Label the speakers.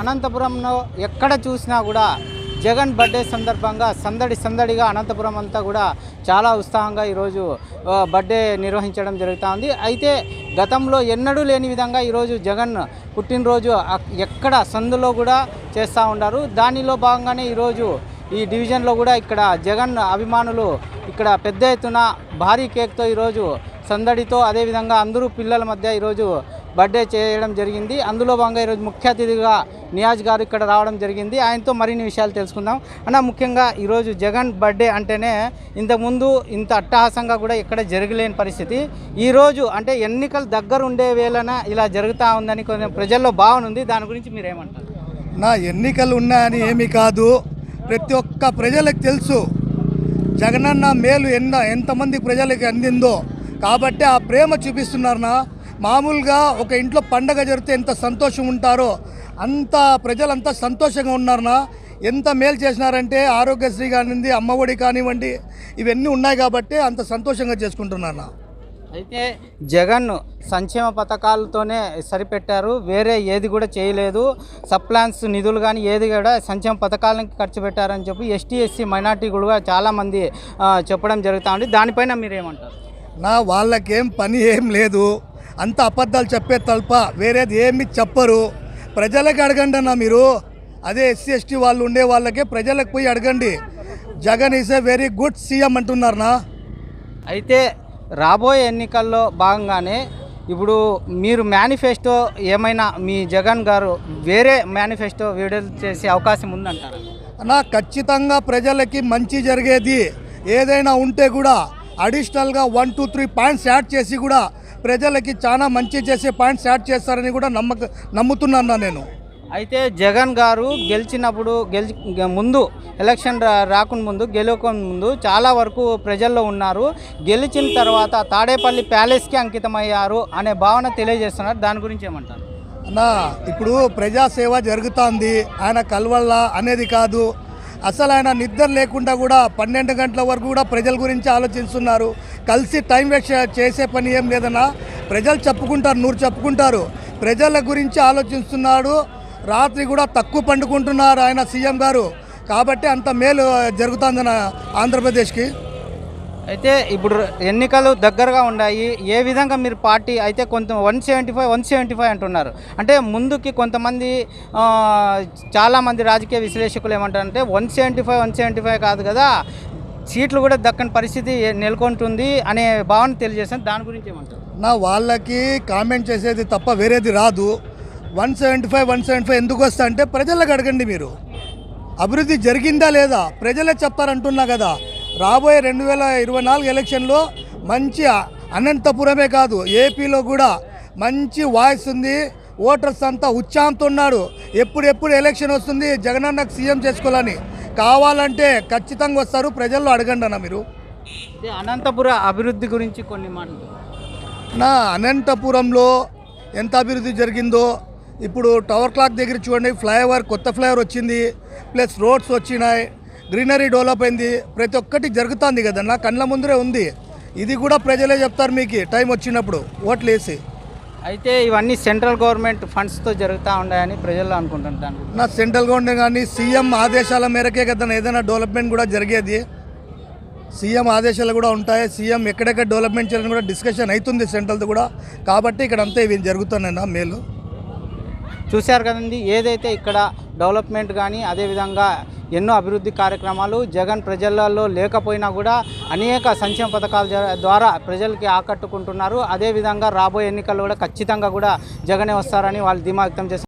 Speaker 1: అనంతపురంలో ఎక్కడ చూసినా కూడా జగన్ బర్త్డే సందర్భంగా సందడి సందడిగా అనంతపురం అంతా కూడా చాలా ఉత్సాహంగా ఈరోజు బర్త్డే నిర్వహించడం జరుగుతూ ఉంది అయితే గతంలో ఎన్నడూ లేని విధంగా ఈరోజు జగన్ పుట్టినరోజు ఎక్కడ సందులో కూడా చేస్తూ ఉన్నారు దానిలో భాగంగానే ఈరోజు ఈ డివిజన్లో కూడా ఇక్కడ జగన్ అభిమానులు ఇక్కడ పెద్ద ఎత్తున భారీ కేక్తో ఈరోజు సందడితో అదేవిధంగా అందరూ పిల్లల మధ్య ఈరోజు బర్త్డే చేయడం జరిగింది. అందులో భాగంగా ఈరోజు ముఖ్య అతిథిగా నియాజ్ గారు ఇక్కడ రావడం జరిగింది. ఆయనతో మరిన్ని విషయాలు తెలుసుకుందాం. అన్న ముఖ్యంగా ఈరోజు జగన్ బర్త్డే అంటేనే ఇంతకుముందు ఇంత అట్టహాసంగా కూడా ఎక్కడ జరగలేని పరిస్థితి. ఈరోజు అంటే ఎన్నికలు దగ్గర ఉండే వేళన ఇలా జరుగుతూ ఉందని కొంచెం ప్రజల్లో భావన ఉంది. దాని గురించి మీరు ఏమంటారు?
Speaker 2: నా ఎన్నికలు ఉన్నాయని ఏమీ కాదు. ప్రతి ఒక్క ప్రజలకు తెలుసు. జగనన్న మేలు ఎంత ఎంతమంది ప్రజలకి అందిందో. కాబట్టి ఆ ప్రేమ చూపిస్తున్నారనా మామూలుగా ఒక ఇంట్లో పండగ జరిగితే ఎంత సంతోషం ఉంటారో అంత ప్రజలంతా సంతోషంగా ఉన్నారనా ఎంత మేలు చేసినారంటే ఆరోగ్యశ్రీ కానివ్వండి అమ్మఒడి కానివ్వండి ఇవన్నీ ఉన్నాయి కాబట్టి అంత సంతోషంగా చేసుకుంటున్నారన్నా.
Speaker 1: అయితే జగన్ సంక్షేమ పథకాలతోనే సరిపెట్టారు వేరే ఏది కూడా చేయలేదు. సప్లాన్స్ నిధులు కానీ ఏది కూడా సంక్షేమ పథకాలకి ఖర్చు పెట్టారని చెప్పి ఎస్టీ ఎస్సీ మైనార్టీ కూడా చాలామంది చెప్పడం జరుగుతూ ఉంది. దానిపైన మీరు ఏమంటారు
Speaker 2: నా వాళ్ళకేం పని ఏం లేదు. అంత అబద్ధాలు చెప్పే తల్ప వేరేది ఏమి చెప్పరు. ప్రజలకు అడగండి అన్న మీరు. అదే ఎస్సీ ఎస్టీ వాళ్ళు ఉండే వాళ్ళకే ప్రజలకు పోయి అడగండి. Jagan is a very good CM అంటున్నారనా?
Speaker 1: అయితే రాబోయే ఎన్నికల్లో భాగంగానే ఇప్పుడు మీరు మేనిఫెస్టో ఏమైనా మీ జగన్ గారు వేరే మేనిఫెస్టో విడుదల చేసే అవకాశం ఉందంటారా?
Speaker 2: అన్నా ఖచ్చితంగా ప్రజలకి మంచి జరిగేది. ఏదైనా ఉంటే కూడా అడిషనల్గా one two three points add చేసి కూడా ప్రజలకి చాలా మంచి చేసే పాయింట్స్ యాడ్ చేస్తారని కూడా నమ్మక నమ్ముతున్నాను నేను.
Speaker 1: అయితే జగన్ గారు గెలిచినప్పుడు గెలిచి ముందు ఎలక్షన్ రా- రాకుండా ముందు గెలవక ముందు చాలా వరకు ప్రజల్లో ఉన్నారు. గెలిచిన తర్వాత తాడేపల్లి ప్యాలెస్కి అంకితమయ్యారు అనే భావన తెలియజేస్తున్నారు. దాని గురించి ఏమంటారు?
Speaker 2: అన్నా ఇప్పుడు ప్రజాసేవ జరుగుతోంది. ఆయన కలవల్ల అనేది కాదు. అసలు ఆయన నిద్ర లేకుండా కూడా పన్నెండు గంటల వరకు కూడా ప్రజల గురించి ఆలోచిస్తున్నారు. కలిసి టైం వేస్ట్ చేసే పని ఏం లేదన్నా ప్రజలు చెప్పుకుంటారు నూరు చెప్పుకుంటారు. ప్రజల గురించి ఆలోచిస్తున్నాడు. రాత్రి కూడా తక్కువ పండుకుంటున్నారు ఆయన సీఎం గారు. కాబట్టి అంత మేలు జరుగుతుందన్న ఆంధ్రప్రదేశ్కి.
Speaker 1: అయితే ఇప్పుడు ఎన్నికలు దగ్గరగా ఉన్నాయి. ఏ విధంగా మీరు పార్టీ అయితే కొంత one seventy five one seventy five అంటున్నారు. అంటే ముందుకి కొంతమంది చాలామంది రాజకీయ విశ్లేషకులు ఏమంటారంటే one seventy five one seventy five కాదు కదా. సీట్లు కూడా దక్కని పరిస్థితి నెలకొంటుంది అనే భావన తెలియజేసాను దాని గురించి ఏమంటారు?
Speaker 2: నా వాళ్ళకి కామెంట్ చేసేది తప్ప వేరేది రాదు. One seventy five one seventy five ఎందుకు వస్తా అంటే ప్రజలకు అడగండి మీరు. అభివృద్ధి జరిగిందా లేదా? ప్రజలే చెప్తారంటున్నా కదా. రాబోయే రెండు వేల ఇరవై నాలుగు ఎలక్షన్లో మంచి అనంతపురమే కాదు ఏపీలో కూడా మంచి వాయిస్ ఉంది. ఓటర్స్ అంతా ఉత్సాహంతో ఉన్నాడు ఎప్పుడెప్పుడు ఎలక్షన్ వస్తుంది జగనన్నకు సీఎం చేసుకోవాలని. కావాలంటే ఖచ్చితంగా వస్తారు. ప్రజల్లో అడగండి అన్న మీరు.
Speaker 1: అనంతపుర అభివృద్ధి గురించి కొన్ని మాటలు.
Speaker 2: నా అనంతపురంలో ఎంత అభివృద్ధి జరిగిందో ఇప్పుడు టవర్ క్లాక్ దగ్గర చూడండి ఫ్లైఓవర్ కొత్త ఫ్లైఓవర్ వచ్చింది ప్లస్ రోడ్స్ వచ్చినాయి గ్రీనరీ డెవలప్ అయింది ప్రతి ఒక్కటి జరుగుతుంది కదన్నా కళ్ళ ముందరే ఉంది. ఇది కూడా ప్రజలే చెప్తారు మీకు టైం వచ్చినప్పుడు ఓట్లు వేసి.
Speaker 1: అయితే ఇవన్నీ సెంట్రల్ గవర్నమెంట్ ఫండ్స్తో జరుగుతూ ఉన్నాయని ప్రజలు అనుకుంటున్నారు
Speaker 2: నా సెంట్రల్ గవర్నమెంట్ కానీ సీఎం ఆదేశాల మేరకే కదా ఏదైనా డెవలప్మెంట్ కూడా జరిగేది. సీఎం ఆదేశాలు కూడా ఉంటాయి. సీఎం ఎక్కడెక్కడ డెవలప్మెంట్ చేయాలని కూడా డిస్కషన్ అవుతుంది సెంట్రల్ది కూడా. కాబట్టి ఇక్కడ అంతా ఇవి జరుగుతున్నాయి నా మేలు.
Speaker 1: చూశారు కదండి ఏదైతే ఇక్కడ డెవలప్మెంట్ కానీ అదేవిధంగా ఎన్నో అభివృద్ధి కార్యక్రమాలు జగన్ ప్రజలలో లేకపోయినా కూడా అనేక సంక్షేమ పథకాల ద్వారా ప్రజలకి ఆకట్టుకుంటున్నారు. అదేవిధంగా రాబోయే ఎన్నికల్లో కూడా ఖచ్చితంగా కూడా జగనే వస్తారని వాళ్ళు ధీమా వ్యక్తం చేస్తారు